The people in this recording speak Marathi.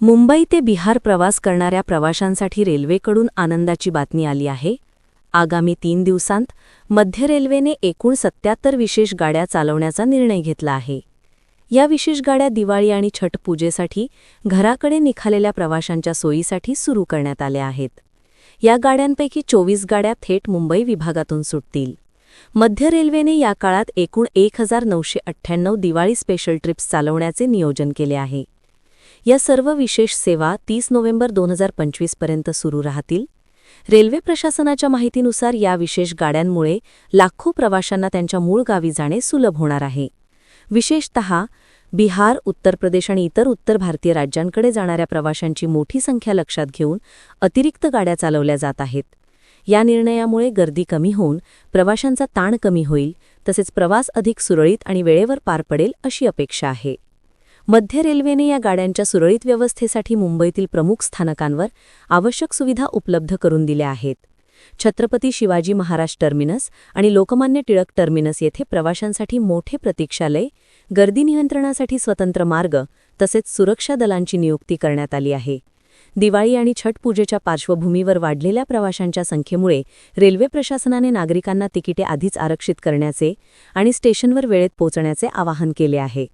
मुंबई ते बिहार प्रवास करणाऱ्या प्रवाशांसाठी रेल्वेकडून आनंदाची बातमी आली आहे. आगामी तीन दिवसांत मध्य रेल्वेने एकूण सत्याहत्तर विशेष गाड्या चालवण्याचा निर्णय घेतला आहे. या विशेष गाड्या दिवाळी आणि छठ पूजेसाठी घराकडे निघालेल्या प्रवाशांच्या सोयीसाठी सुरू करण्यात आल्या आहेत. या गाड्यांपैकी चोवीस गाड्या थेट मुंबई विभागातून सुटतील. मध्य रेल्वेने या काळात एकूण एक हजार नऊशे अठ्ठ्याण्णव दिवाळी स्पेशल ट्रिप्स चालवण्याचे नियोजन केले आहे. या सर्व विशेष सेवा तीस नोव्हेंबर दोन हजार पंचवीसपर्यंत सुरू राहतील. रेल्वे प्रशासनाच्या माहितीनुसार या विशेष गाड्यांमुळे लाखो प्रवाशांना त्यांच्या मूळ गावी जाणे सुलभ होणार आहे. विशेषतः बिहार उत्तर प्रदेश आणि इतर उत्तर भारतीय राज्यांकडे जाणाऱ्या प्रवाशांची मोठी संख्या लक्षात घेऊन अतिरिक्त गाड्या चालवल्या जात आहेत. या निर्णयामुळे गर्दी कमी होऊन प्रवाशांचा ताण कमी होईल तसेच प्रवास अधिक सुरळीत आणि वेळेवर पार पडेल अशी अपेक्षा आहे. मध्य रेल्वेने या गाड्यांच्या सुरळीत व्यवस्थेसाठी मुंबईतील प्रमुख स्थानकांवर आवश्यक सुविधा उपलब्ध करून दिल्या आहेत. छत्रपती शिवाजी महाराज टर्मिनस आणि लोकमान्य टिळक टर्मिनस येथे प्रवाशांसाठी मोठे प्रतीक्षालय गर्दी नियंत्रणासाठी स्वतंत्र मार्ग तसेच सुरक्षा दलांची नियुक्ती करण्यात आली आहे. दिवाळी आणि छठ पूजेच्या पार्श्वभूमीवर वाढलेल्या प्रवाशांच्या संख्येमुळे रेल्वे प्रशासनाने नागरिकांना तिकिटे आधीच आरक्षित करण्याचे आणि स्टेशनवर वेळेत पोहोचण्याचे आवाहन केले आहे.